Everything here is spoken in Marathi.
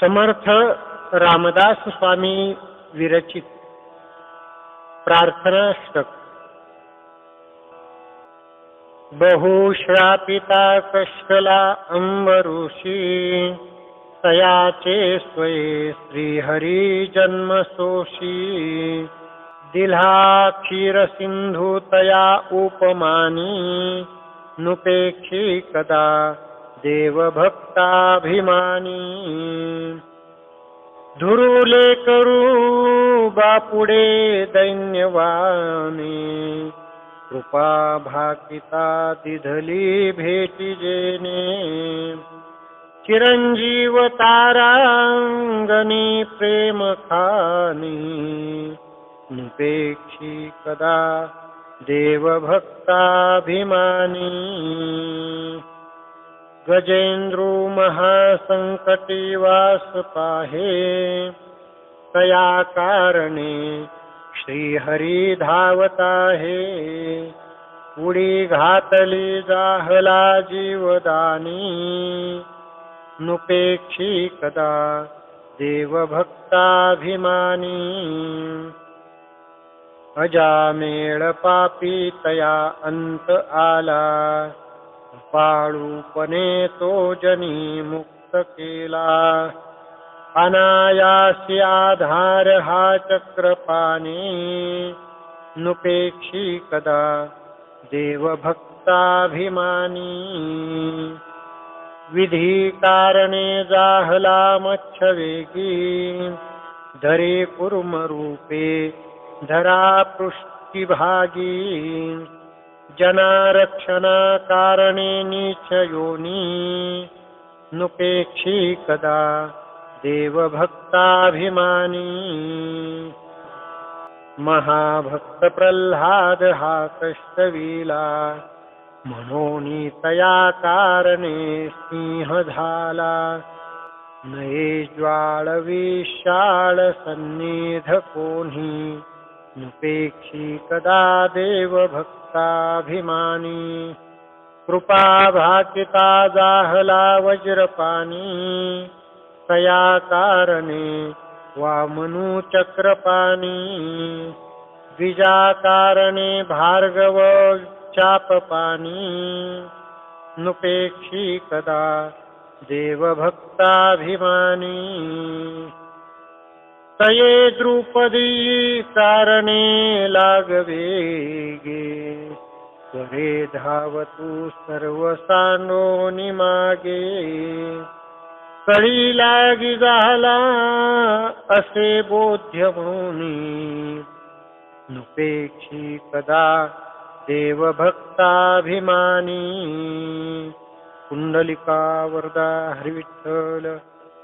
समर्थ रामदास स्वामी विरचित. प्रार्थनाष्टक बहुश्रापिता कष्टला अंबऋषी तयाचे स्वये श्रीहरी जन्मसोषी दिल्हा क्षीर तया उपमानी नुपेक्षी कदा देवभक्ताभिमानी। धुरुले करू बापुडे दैन्यवानी कृपा भाकिता दिधली भेटी जेने। चिरंजीव तारांगणी प्रेम खानी। निपेक्षी कदा देवभक्ताभिमानी। गजेंद्रू महासंकटी वास पाहे तया कारणे श्रीहरी धावत आहे उडी घातली जाहला जीवदानी। नुपेक्षी कदा देवभक्ताभिमानी। अजामेळ पापी तया अंत आला। पाळूपणे तो जनी मुक्त केला. अनायासी आधार हा चक्रपाने नुपेक्षी कदा देवभक्ताभिमानी. विधी कारणे जाहला मच्छवेगी धरे कुर्मरूपे धरा पृष्ठिभागी जनारक्षणाकारणे नीचयोनि नुपेक्षी कदा देवभक्ताभिमानी। महाभक्तप्रह्लादहाकष्टवीला मनोनीतया कारणे सिंहधाला नये ज्वालविशालसन्निधको नुपेक्षी कदा देवभक्ताभिमानी? कृपा भाकिता जाहला वज्रपाणी तया कारणे वामनु चक्रपाणी द्विजा कारणे भार्गव चापपाणी नुपेक्षी कदा देवभक्ताभिमानी? तये द्रुपदी सारणे लागवेगे। करे धावतु सर्व सांडोनी मागे। कळी लागी झाला असे बोध्य म्हणून नुपेक्षी कदा देवभक्ताभिमानी। कुंडलिका वरदा हरिविठ्ठल